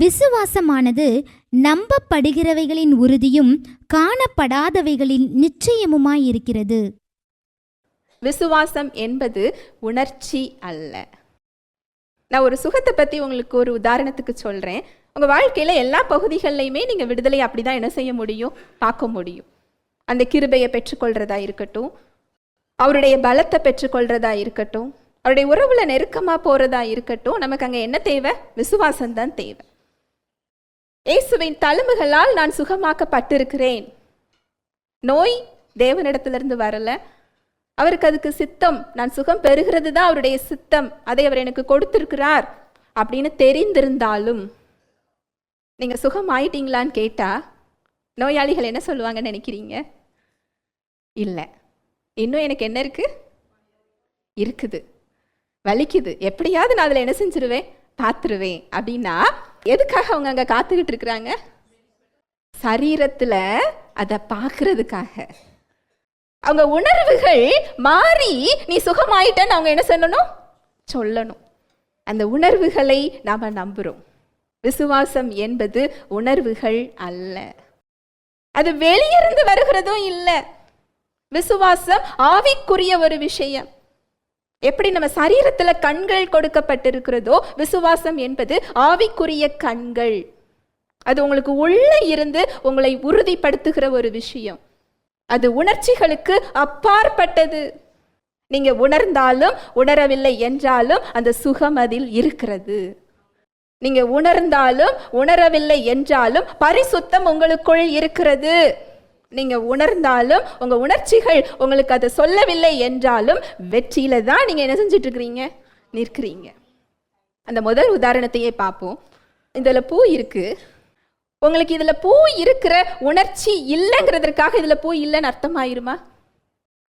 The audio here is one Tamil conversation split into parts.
விசுவாசமானது நம்பப்படுகிறவைகளின் உறுதியும் காணப்படாதவைகளின் நிச்சயமுமாயிருக்கிறது. விசுவாசம் என்பது உணர்ச்சி அல்ல. நான் ஒரு சுகத்தை பற்றி உங்களுக்கு ஒரு உதாரணத்துக்கு சொல்கிறேன் உங்கள் வாழ்க்கையில் எல்லா பகுதிகள்லையுமே நீங்கள் விடுதலை அப்படி தான் என்ன செய்ய முடியும்? பார்க்க முடியும். அந்த கிருபையை பெற்றுக்கொள்கிறதா இருக்கட்டும். அவருடைய பலத்தை பெற்றுக்கொள்கிறதா இருக்கட்டும். அவருடைய உறவுல நெருக்கமாக போகிறதா இருக்கட்டும். நமக்கு அங்கே என்ன தேவை? விசுவாசம்தான் தேவை. இயேசுவின் தழும்புகளால் நான் சுகமாக்கப்பட்டிருக்கிறேன். நோய் தேவனிடத்திலிருந்து வரல. அவருக்கு அதுக்கு சித்தம் நான் சுகம் பெறுகிறது தான் அவருடைய சித்தம். அதை அவர் எனக்கு கொடுத்திருக்கிறார் அப்படின்னு தெரிந்திருந்தாலும் நீங்கள் சுகம் ஆயிட்டீங்களான்னு கேட்டால் நோயாளிகள் என்ன சொல்லுவாங்கன்னு நினைக்கிறீங்க? இல்லை. இன்னும் எனக்கு என்ன இருக்கு? இருக்குது. வலிக்குது. எப்படியாவது நான் அதில் என்ன செஞ்சிருவேன்? பார்த்துருவேன். அப்படின்னா எதுக்காக அவங்க அங்கே காத்துக்கிட்டு இருக்கிறாங்க? சரீரத்தில் அதை பார்க்கறதுக்காக அவங்க உணர்வுகள் மாறி நீ சுகமாயிட்டன்னு அவங்க என்ன சொல்லணும்? சொல்லணும். அந்த உணர்வுகளை நாம் நம்புகிறோம் விசுவாசம் என்பது உணர்வுகள் அல்ல. அது வெளியிருந்து வருகிறதும் இல்லை. விசுவாசம் ஆவிக்குரிய ஒரு விஷயம். எப்படி நம்ம சரீரத்தில் கண்கள் கொடுக்கப்பட்டிருக்கிறதோ விசுவாசம் என்பது ஆவிக்குரிய கண்கள். அது உங்களுக்கு உள்ளே இருந்து உங்களை உறுதிப்படுத்துகிற ஒரு விஷயம். அது உணர்ச்சிகளுக்கு அப்பாற்பட்டது. நீங்க உணர்ந்தாலும் உணரவில்லை என்றாலும் அந்த சுகம் அதில் இருக்கிறது. நீங்க உணர்ந்தாலும் உணரவில்லை என்றாலும் பரிசுத்தம் உங்களுக்குள் இருக்கிறது. நீங்கள் உணர்ந்தாலும் உங்கள் உணர்ச்சிகள் உங்களுக்கு அதை சொல்லவில்லை என்றாலும் வெற்றியில தான் நீங்கள் என்ன செஞ்சுட்டு நிற்கிறீங்க. அந்த முதல் உதாரணத்தையே பார்ப்போம். இதில் பூ இருக்குது உங்களுக்கு இதில் பூ இருக்கிற உணர்ச்சி இல்லைங்கிறதுக்காக இதில் பூ இல்லைன்னு அர்த்தமாயிருமா?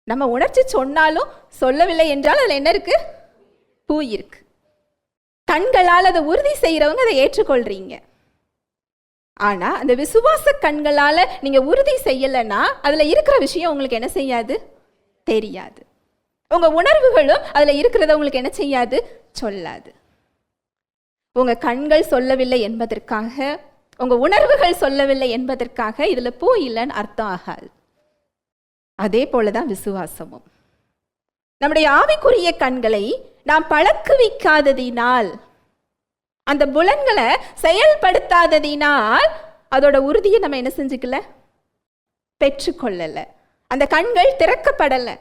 நம்ம உணர்ச்சி சொன்னாலும் சொல்லவில்லை என்றால் அதில் என்ன இருக்குது பூ இருக்கு. கண்களால் அதை உறுதி செய்கிறவங்க அதை ஏற்றுக்கொள்கிறீங்க ஆனா அந்த விசுவாச கண்களால நீங்க உறுதி செய்யலைன்னா அதுல இருக்கிற விஷயம் உங்களுக்கு என்ன செய்யாது? தெரியாது. உங்க உணர்வுகளும் அதுல இருக்கிறத உங்களுக்கு என்ன செய்யாது? சொல்லாது. உங்க கண்கள் சொல்லவில்லை என்பதற்காக உங்க உணர்வுகள் சொல்லவில்லை என்பதற்காக இதுல பூ இல்லைன்னு அர்த்தம் ஆகாது. அதே போலதான் விசுவாசமும். நம்முடைய ஆவிக்குரிய கண்களை நாம் பழக்குவிக்காததினால் அந்த புலன்களை செயல்படுத்தாததினால் அதோட உறுதியை நம்ம என்ன செஞ்சுக்கல? பெற்றுக்கொள்ளலை. அந்த கண்கள் திறக்கப்படலை.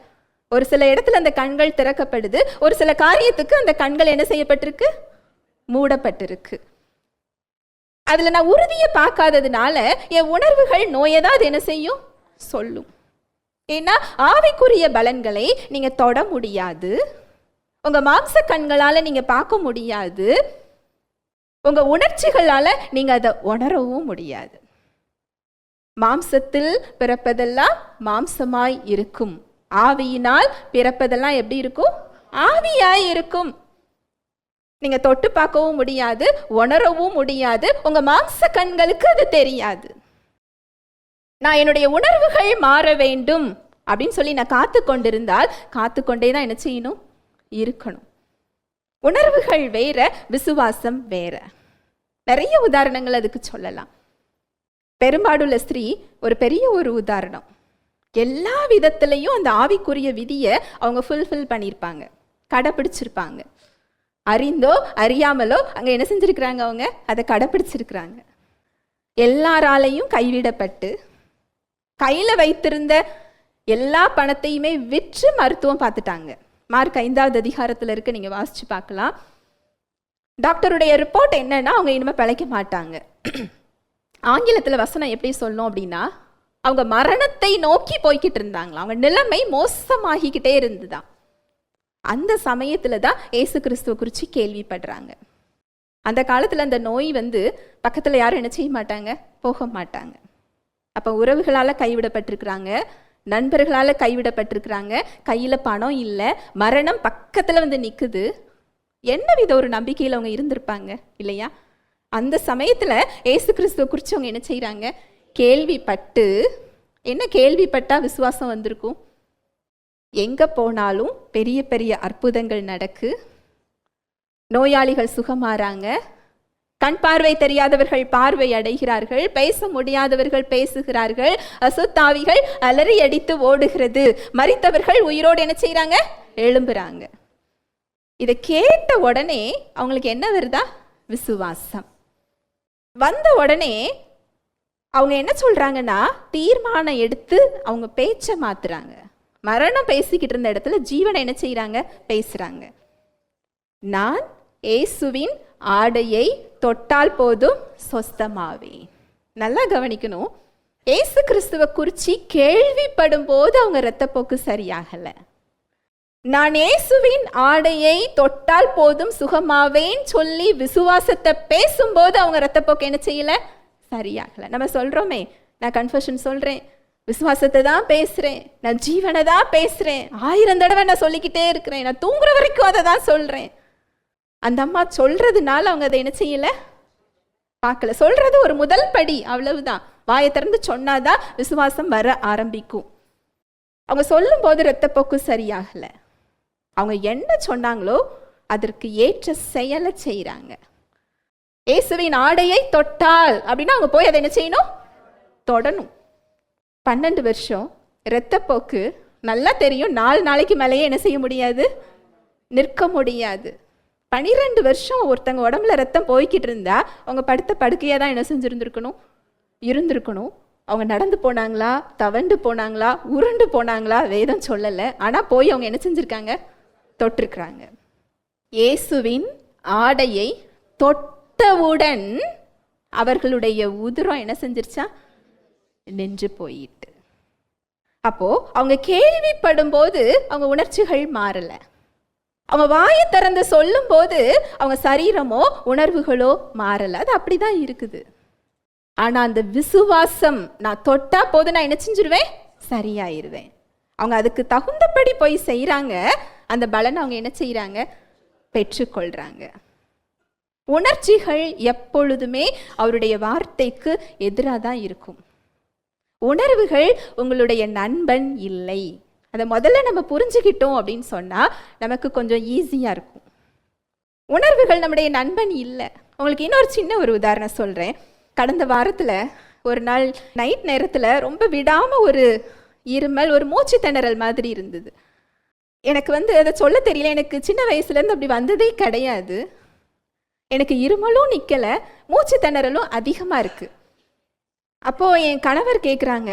ஒரு சில இடத்துல அந்த கண்கள் திறக்கப்படுது. ஒரு சில காரியத்துக்கு அந்த கண்கள் என்ன செய்யப்பட்டிருக்கு? மூடப்பட்டிருக்கு. அதில் நான் உறுதியை பார்க்காததுனால என் உணர்வுகள் நோயை தான் அது என்ன செய்யும்? சொல்லும். ஏன்னா ஆவிக்குரிய பலன்களை நீங்கள் தொட முடியாது. உங்கள் மாம்ச கண்களால் நீங்கள் பார்க்க முடியாது. உங்கள் உணர்ச்சிகளால் நீங்கள் அதை உணரவும் முடியாது. மாம்சத்தில் பிறப்பதெல்லாம் மாம்சமாய் இருக்கும். ஆவியினால் பிறப்பதெல்லாம் எப்படி இருக்கும்? ஆவியாய் இருக்கும். நீங்கள் தொட்டு பார்க்கவும் முடியாது உணரவும் முடியாது உங்கள் மாம்ச கண்களுக்கு அது தெரியாது. நான் என்னுடைய உணர்வுகள் மாற வேண்டும் அப்படின்னு சொல்லி நான் காத்து கொண்டிருந்தால் காத்து கொண்டே தான் என்ன செய்யணும்? இருக்கணும். உணர்வுகள் வேற விசுவாசம் வேற. நிறைய உதாரணங்கள் அதுக்கு சொல்லலாம். பெரும்பாடுள்ள ஸ்திரீ ஒரு பெரிய ஒரு உதாரணம். எல்லா விதத்துலேயும் அந்த ஆவிக்குரிய விதியை அவங்க ஃபுல்ஃபில் பண்ணியிருப்பாங்க. கடைப்பிடிச்சிருப்பாங்க. அறிந்தோ அறியாமலோ அங்கே என்ன செஞ்சுருக்கிறாங்க அவங்க? அதை கடைப்பிடிச்சிருக்கிறாங்க. எல்லாராலையும் கைவிடப்பட்டு கையில் வைத்திருந்த எல்லா பணத்தையுமே விற்று மருத்துவம் பார்த்துட்டாங்க. மார்க் ஐந்தாவது அதிகாரத்தில் இருக்க நீங்கள் வாசித்து பார்க்கலாம். டாக்டருடைய ரிப்போர்ட் என்னன்னா அவங்க இனிமேல் பிழைக்க மாட்டாங்க. ஆங்கிலத்தில் வசனம் எப்படி சொல்லணும் அப்படின்னா அவங்க மரணத்தை நோக்கி போய்கிட்டு இருந்தாங்களா அவங்க நிலைமை மோசமாகிக்கிட்டே இருந்துதான் அந்த சமயத்தில் தான் ஏசு கிறிஸ்துவ குறித்து கேள்விப்படுறாங்க. அந்த காலத்தில் அந்த நோய் வந்து பக்கத்தில் யாரும் என்ன செய்ய மாட்டாங்க? போக மாட்டாங்க. அப்போ உறவுகளால் கைவிடப்பட்டிருக்கிறாங்க. நண்பர்களால் கைவிடப்பட்டிருக்கிறாங்க. கையில் பணம் இல்லை. மரணம் பக்கத்தில் வந்து நிற்குது என்ன வித ஒரு நம்பிக்கையில் அவங்க இருந்திருப்பாங்க இல்லையா? அந்த சமயத்தில் ஏசு கிறிஸ்துவ குறித்து அவங்க என்ன செய்கிறாங்க கேள்விப்பட்டு என்ன கேள்விப்பட்டால் விசுவாசம் வந்திருக்கும்? எங்கே போனாலும் பெரிய பெரிய அற்புதங்கள் நடக்கு. நோயாளிகள் சுகமாறாங்க. கண் பார்வை தெரியாதவர்கள் பார்வை அடைகிறார்கள். பேச முடியாதவர்கள் பேசுகிறார்கள். அசுத்தாவிகள் அலறி அடித்து ஓடுகிறது. மறித்தவர்கள் உயிரோடு என்ன செய்கிறாங்க எழும்புறாங்க. இதை கேட்ட உடனே அவங்களுக்கு என்ன வருதா? விசுவாசம். வந்த உடனே அவங்க என்ன சொல்கிறாங்கன்னா தீர்மானம் எடுத்து அவங்க பேச்சை மாற்றுறாங்க மரணம் பேசிக்கிட்டு இருந்த இடத்துல ஜீவனை என்ன செய்கிறாங்க பேசுகிறாங்க நான் இயேசுவின் ஆடையை தொட்டால் போதும் சொஸ்தமாவேன். நல்லா கவனிக்கணும். இயேசு கிறிஸ்துவ குறிச்சி கேள்விப்படும் போது அவங்க இரத்தப்போக்கு சரியாகலை. நான் இயேசுவின் ஆடையை தொட்டால் போதும் சுகமாவேன் சொல்லி விசுவாசத்தை பேசும்போது அவங்க ரத்தப்போக்கு என்ன செய்யல? சரியாகலை. நம்ம சொல்றோமே. நான் கன்ஃபஷன் சொல்றேன். விசுவாசத்தை தான் பேசுறேன். நான் ஜீவனை தான் பேசுறேன். ஆயிரம் தடவை நான் சொல்லிக்கிட்டே இருக்கிறேன். நான் தூங்குற வரைக்கும் அதை தான் சொல்றேன். அந்த அம்மா சொல்றதுனால அவங்க அதை என்ன செய்யல? பார்க்கல. சொல்றது ஒரு முதல் படி. அவ்வளவுதான். வாயை திறந்து சொன்னாதான் விசுவாசம் வர ஆரம்பிக்கும். அவங்க சொல்லும்போது இரத்தப்போக்கு சரியாகலை. அவங்க என்ன சொன்னாங்களோ அதற்கு ஏற்ற செயலை செய்கிறாங்க இயேசுவின் ஆடையை தொட்டால் அப்படின்னா அவங்க போய் அதை என்ன செய்யணும்? தொடணும். பன்னெண்டு வருஷம் இரத்தப்போக்கு நல்லா தெரியும். நாலு நாளைக்கு மேலேயே என்ன செய்ய முடியாது? நிற்க முடியாது. பனிரெண்டு வருஷம் ஒருத்தங்க உடம்புல ரத்தம் போய்கிட்டு இருந்தா அவங்க படுத்த படுக்கையாக தான் என்ன செஞ்சுருந்துருக்கணும்? இருந்திருக்கணும். அவங்க நடந்து போனாங்களா? தவண்டு போனாங்களா? உருண்டு போனாங்களா? வேதம் சொல்லலை. ஆனால் போய் அவங்க என்ன செஞ்சுருக்காங்க? தொட்டிருக்கிறாங்க. இயேசுவின் ஆடையை தொட்டவுடன் அவர்களுடைய உதிரம் என்ன செஞ்சிருச்சா? நின்று போயிட்டு. அப்போ அவங்க கேள்விப்படும் போது அவங்க உணர்ச்சிகள் மாறல. அவங்க வாயை திறந்து சொல்லும்போது அவங்க சரீரமோ உணர்வுகளோ மாறல. அது அப்படிதான் இருக்குது. ஆனா அந்த விசுவாசம் நான் தொட்டா போது நான் என்ன செஞ்சிருவேன்? சரியாயிருவேன். அவங்க அதுக்கு தகுந்தபடி போய் செய்கிறாங்க அந்த பலனை அவங்க என்ன செய்கிறாங்க பெற்றுக்கொள்கிறாங்க உணர்ச்சிகள் எப்பொழுதுமே அவருடைய வார்த்தைக்கு எதிராக தான் இருக்கும். உணர்வுகள் உங்களுடைய நண்பன் இல்லை. அதை முதல்ல நம்ம புரிஞ்சுக்கிட்டோம் அப்படின்னு சொன்னால் நமக்கு கொஞ்சம் ஈஸியாக இருக்கும். உணர்வுகள் நம்முடைய நண்பன் இல்லை. உங்களுக்கு இன்னொரு சின்ன ஒரு உதாரணம் சொல்கிறேன் கடந்த வாரத்தில் ஒரு நாள் நைட் நேரத்தில் ரொம்ப விடாமல் ஒரு இருமல் ஒரு மூச்சு திணறல் மாதிரி இருந்தது. எனக்கு வந்து அதை சொல்ல தெரியல. எனக்கு சின்ன வயசுலேருந்து அப்படி வந்ததே கிடையாது. எனக்கு இருமலும் நிற்கலை மூச்சு திணறலும் அதிகமாக இருக்குது அப்போது என் கணவர் கேட்குறாங்க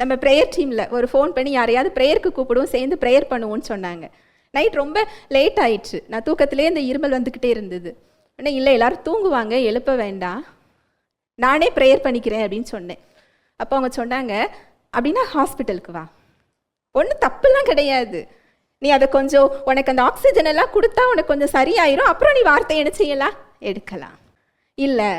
நம்ம ப்ரேயர் டீமில் ஒரு ஃபோன் பண்ணி யாரையாவது ப்ரேயருக்கு கூப்பிடுவோம் சேர்ந்து ப்ரேயர் பண்ணுவோம்னு சொன்னாங்க. நைட் ரொம்ப லேட் ஆயிடுச்சு. நான் தூக்கத்திலே இந்த இருமல் வந்துக்கிட்டே இருந்தது. உடனே இல்லை எல்லோரும் தூங்குவாங்க எழுப்ப வேண்டாம். நானே ப்ரேயர் பண்ணிக்கிறேன் அப்படின்னு சொன்னேன். அப்போ அவங்க சொன்னாங்க அப்படின்னா ஹாஸ்பிட்டலுக்கு வா. ஒன்றும் தப்புலாம் கிடையாது. நீ அதை கொஞ்சம் உனக்கு அந்த ஆக்சிஜன் எல்லாம் கொடுத்தா உனக்கு கொஞ்சம் சரியாயிரும். அப்புறம் நீ வார்த்தை என்ன செய்யலாம்? எடுக்கலாம். இல்லை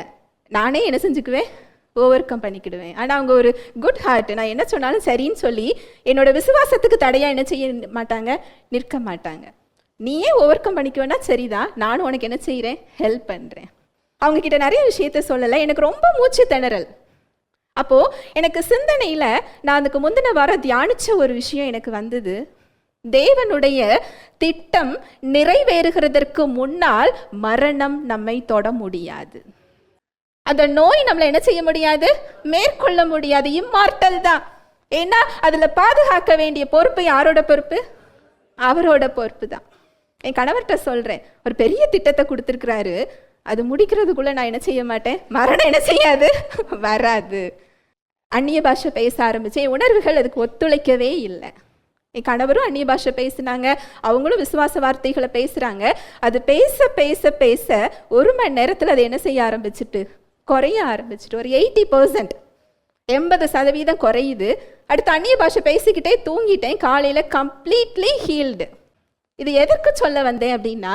நானே என்ன செஞ்சுக்குவேன்? Over come பண்ணிக்கிடுவேன். ஆனால் அவங்க ஒரு குட் ஹார்ட் நான் என்ன சொன்னாலும் சரின்னு சொல்லி என்னோட விசுவாசத்துக்கு தடையாக என்ன செய்ய மாட்டாங்க? நிற்க மாட்டாங்க. நீயே ஓவர் கம் பண்ணிக்குவேன்னா சரிதான். நானும் உனக்கு என்ன செய்கிறேன் ஹெல்ப் பண்ணுறேன் அவங்க கிட்ட நிறைய விஷயத்த சொல்லலை. எனக்கு ரொம்ப மூச்சு திணறல். அப்போது எனக்கு சிந்தனையில் நான் அதுக்கு முந்தின வாரம் தியானித்த ஒரு விஷயம் எனக்கு வந்தது. தேவனுடைய திட்டம் நிறைவேறுகிறதற்கு முன்னால் மரணம் நம்மை தொட முடியாது. அந்த நோய் நம்மளை என்ன செய்ய முடியாது? மேற்கொள்ள முடியாது. இம்மார்டல் தான். ஏன்னா அதில் பாதுகாக்க வேண்டிய பொறுப்பு யாரோட பொறுப்பு? அவரோட பொறுப்பு தான். என் கணவர்கிட்ட சொல்கிறேன் ஒரு பெரிய திட்டத்தை கொடுத்துருக்குறாரு. அது முடிக்கிறதுக்குள்ளே நான் என்ன செய்ய மாட்டேன்? மரணம் என்ன செய்யாது? வராது. அந்நிய பாஷை பேச ஆரம்பிச்சேன் உணர்வுகள் அதுக்கு ஒத்துழைக்கவே இல்லை. என் கணவரும் அந்நிய பாஷை பேசினாங்க. அவங்களும் விசுவாச வார்த்தைகளை பேசுகிறாங்க அது பேச பேச பேச ஒரு மணி நேரத்தில் அது என்ன செய்ய ஆரம்பிச்சிட்டு? குறைய ஆரம்பிச்சிட்டு. ஒரு எயிட்டி பர்சன்ட். எண்பது சதவீதம் குறையுது. அடுத்து அந்நிய பாஷை பேசிக்கிட்டே தூங்கிட்டேன். காலையில் கம்ப்ளீட்லி ஹீல்டு இது எதற்கு சொல்ல வந்தேன் அப்படின்னா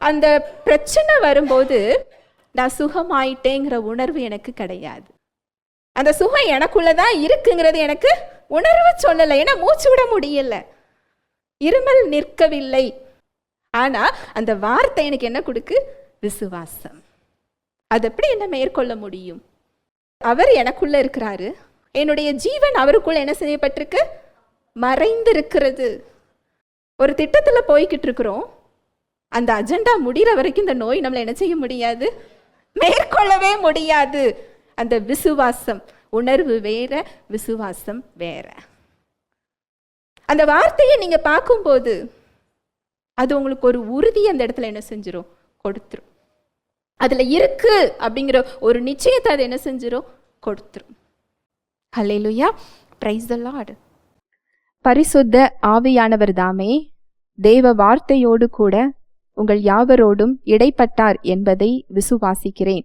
அந்த பிரச்சனை வரும்போது நான் சுகமாயிட்டேங்கிற உணர்வு எனக்கு கிடையாது. அந்த சுகம் எனக்குள்ளே தான் இருக்குங்கிறது எனக்கு உணர்வு சொல்லலை. ஏன்னா மூச்சு விட முடியல. இருமல் நிற்கவில்லை. ஆனா அந்த வார்த்தை எனக்கு என்ன கொடுக்கு? விசுவாசம். அது எப்படி என்ன மேற்கொள்ள முடியும்? அவர் எனக்குள்ள இருக்கிறாரு. என்னுடைய ஜீவன் அவருக்குள்ள என்ன செய்யப்பட்டிருக்கு? மறைந்திருக்கிறது. ஒரு திட்டத்தில் போய்கிட்டு இருக்கிறோம். அந்த அஜெண்டா முடிகிற வரைக்கும் இந்த நோய் நம்மளை என்ன செய்ய முடியாது? மேற்கொள்ளவே முடியாது. அந்த விசுவாசம் உணர்வு வேற விசுவாசம் வேற. அந்த வார்த்தையை நீங்க பார்க்கும்போது அது உங்களுக்கு ஒரு உறுதி அந்த இடத்துல என்ன செஞ்சிடும் கொடுத்துரும். அதுல இருக்கு அப்படிங்கிற ஒரு நிச்சயத்தை அது என்ன செஞ்சிடும் கொடுத்துரும். ஹலேலுயா பிரைஸ் த லார்ட் பரிசுத்த ஆவியானவர் தாமே தேவ வார்த்தையோடு கூட உங்கள் யாவரோடும் இடைப்பட்டார் என்பதை விசுவாசிக்கிறேன்.